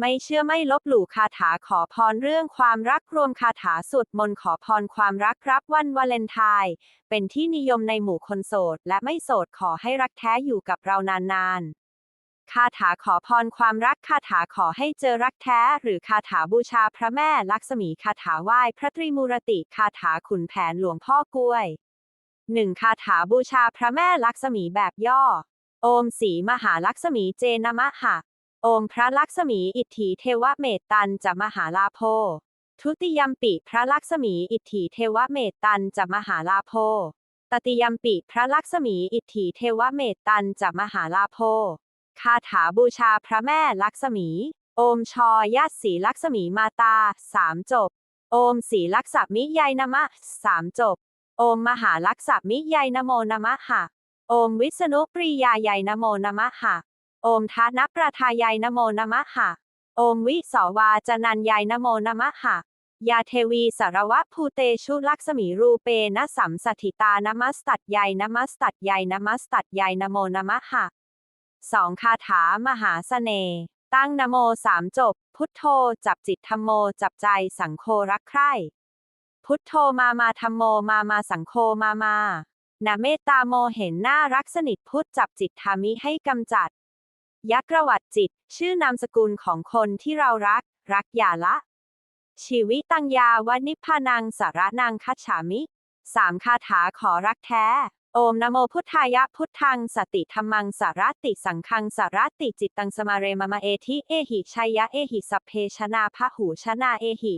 ไม่เชื่อไม่ลบหลู่คาถาขอพรเรื่องความรักรวมคาถาสวดมนต์ขอพรความรักรับวันวาเลนไทน์เป็นที่นิยมในหมู่คนโสด และไม่โสดขอให้รักแท้อยู่กับเรานานๆ คาถาขอพรความรักคาถาขอให้เจอรักแท้ หรือคาถาบูชาพระแม่ลักษมีคาถาไหว้พระตรีมูรติคาถาขุนแผนหลวงพ่อกล้วยหนึ่งคาถาบูชาพระแม่ลักษมีแบบย่อ โอมสีมหาลักษมีเจนะมะหะ โอมพระลักษมีอิทธิเทวเมตตันจะมหาลาโพ ทุติยมปิพระลักษมีอิทธิเทวเมตตันจะมหาลาโพ ตติยมปิพระลักษมีอิทธิเทวเมตตันจะมหาลาโพ คาถาบูชาพระแม่ลักษมี โอมชอยาสีลักษมีมาตาสามจบ โอมสีลักษมิยายนมะสามจบ โอมมหาลักษมิยายนโมนะมะหะ โอมวิษณุปริยายายนโมนะมะหะ โอมทานประทายายนโมนะมะหะ โอมวิสวาจนันยายนโมนะมะหะ ยาเทวีสารวะภูเตชุลักษมีรูเปนะสัมสถิตานมัสตัดยายนมัสตัดยายนมัสตัดยายนโมนะมะหะสองคาถามหาเสน่ห์ตั้งนโมสามจบ พุทโธจับจิตธรรมโมจับใจสังโฆรักใคร่พุทโธมามาธรรมโมมามาสังโฆมามานะเมตตาโมเห็นหน้ารักสนิทพุทธจับจิตธามิให้กำจัด ยักษ์ประวัติจิต ชื่อนามสกุลของคนที่เรารัก รักอย่าละ ชีวิตังยาวนิพพานังสาระนังคัจฉามิสามคาถาขอรักแท้ โอมนโมพุทธายะพุทธัง สติธรรมังสารติสังฆังสารติจิตตังสมาเรมะมะเอทิเอหิชัยยะเอหิสัพเพชนาพหูชนาเอหิ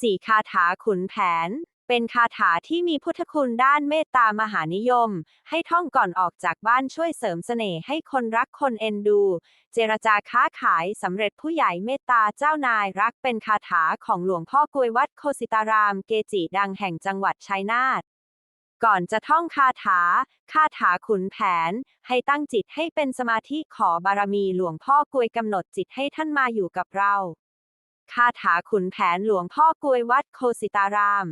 สี่คาถาขุนแผน เป็นคาถาที่มีพุทธคุณด้านเมตตามหานิยม ให้ท่องก่อนออกจากบ้านช่วยเสริมเสน่ห์ให้คนรักคนเอ็นดู เจรจาค้าขายสำเร็จผู้ใหญ่เมตตาเจ้านายรักเป็นคาถาของหลวงพ่อกวยวัดโคสิตารามเกจิดังแห่งจังหวัดชัยนาทก่อนจะท่องคาถา คาถาขุนแผน ให้ตั้งจิตให้เป็นสมาธิขอบารมีหลวงพ่อกวยกำหนดจิตให้ท่านมาอยู่กับเรา คาถาขุนแผนหลวงพ่อกวยวัดโคสิตาราม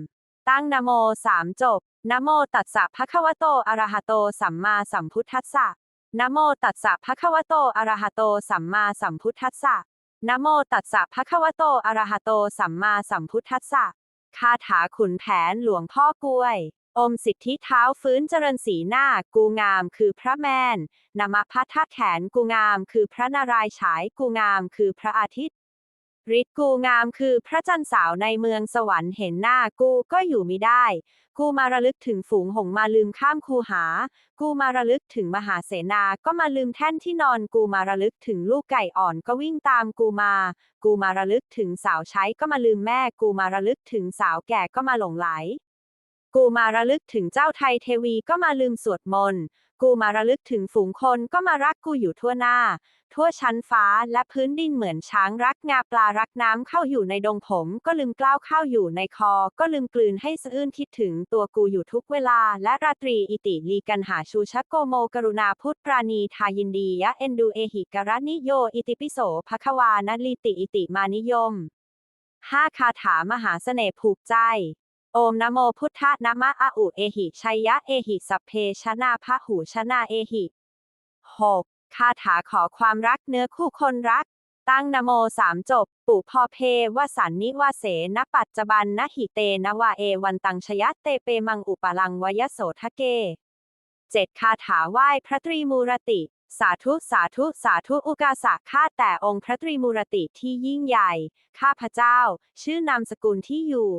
ตั้งนโมสามจบนโมตัสสะภะคะวะโตอะระหะโตสัมมาสัมพุทธัสสะนโมตัสสะภะคะวะโตอะระหะโตสัมมาสัมพุทธัสสะนโมตัสสะภะคะวะโตอะระหะโตสัมมาสัมพุทธัสสะคาถาขุนแผนหลวงพ่อกวย อมสิทธิเท้าฟื้นเจริญสีหน้า กูงามคือพระแมนนามพัทธแขนกูงามคือพระนารายฉายกูงามคือพระอาทิตย์ ฤทธิ์กูงามคือพระจันทร์สาวในเมืองสวรรค์เห็นหน้ากูก็อยู่ไม่ได้ กูมาระลึกถึงฝูงหงมาลืมข้ามคูหา กูมาระลึกถึงมหาเสนา ก็มาลืมแท่นที่นอนกูมาระลึกถึงลูกไก่อ่อนก็วิ่งตามกูมา กูมาระลึกถึงสาวใช้ก็มาลืมแม่ กูมาระลึกถึงสาวแก่ก็มาหลงไหล กูมาระลึกถึงเจ้าไทยเทวีก็มาลืมสวดมนต์ กูมาระลึกถึงฝูงคนก็มารักกูอยู่ทั่วหน้า ทั่วชั้นฟ้าและพื้นดินเหมือนช้างรักงาปลารักน้ำเข้าอยู่ในดงผม ก็ลืมกล้าวเข้าอยู่ในคอ ก็ลืมกลืนให้สะอื้นคิดถึงตัวกูอยู่ทุกเวลา และราตรีอิติลีกันหาชูชะโกโมกรุณาพุทธปราณีทายินดียะเอนดูเอหิกรณิโย อิติปิโสภควานลิติอิติมานิยมห้าคาถามหาเสน่ห์ผูกใจ โอมนะโมพุทธะนะมะอะอุเอหิชัยยะเอหิสัพเพชนาพหูชนาเอหิ 6. คาถาขอความรักเนื้อคู่คนรัก ตั้งนโมสามจบ ปุพอเพวสันนิวาเสนปัจจบันนะหิเตนวาเอวันตังชยะเตเปมังอุปลังวยโสทะเกเจ็ดคาถาไหว้พระตรีมูรติ สาธุสาธุสาธุอุกาสะข้าแต่องค์พระตรีมูรติที่ยิ่งใหญ่ ข้าพระเจ้า ชื่อนามสกุลที่อยู่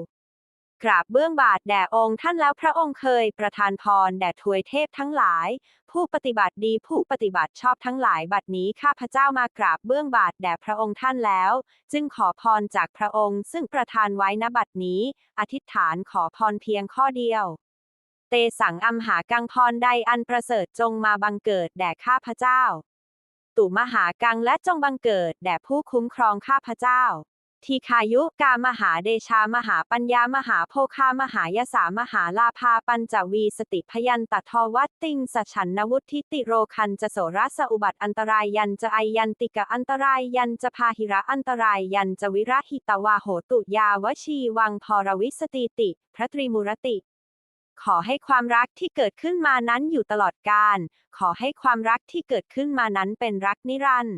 กราบเบื้องบาทแด่องค์ท่านแล้วพระองค์เคยประทานพรแด่ทวยเทพทั้งหลาย ผู้ปฏิบัติดีผู้ปฏิบัติชอบทั้งหลายบัดนี้ข้าพระเจ้ามากราบเบื้องบาทแด่พระองค์ท่านแล้ว จึงขอพรจากพระองค์ซึ่งประทานไว้ณบัดนี้ อธิษฐานขอพรเพียงข้อเดียว เตสังอัมหากังพรใดอันประเสริฐจงมาบังเกิดแด่ข้าพระเจ้า ตุมหากังและจงบังเกิดแด่ผู้คุ้มครองข้าพระเจ้า ทีคายุกามหาเดชามหาปัญญามหาโภคามหายสามหาลาภาปัญจวีสติพยันตทวัตติงสฉันนวุธิติโรคันจะโสรัสอุบัติอันตรายยันจะไอยันติกะอันตรายยันจะพาหิระอันตรายยันจะวิระหิตวาโหตุยาวชีวังพรวิสติติ พระตรีมูรติขอให้ความรักที่เกิดขึ้นมานั้นอยู่ตลอดกาล ขอให้ความรักที่เกิดขึ้นมานั้นเป็นรักนิรันดร์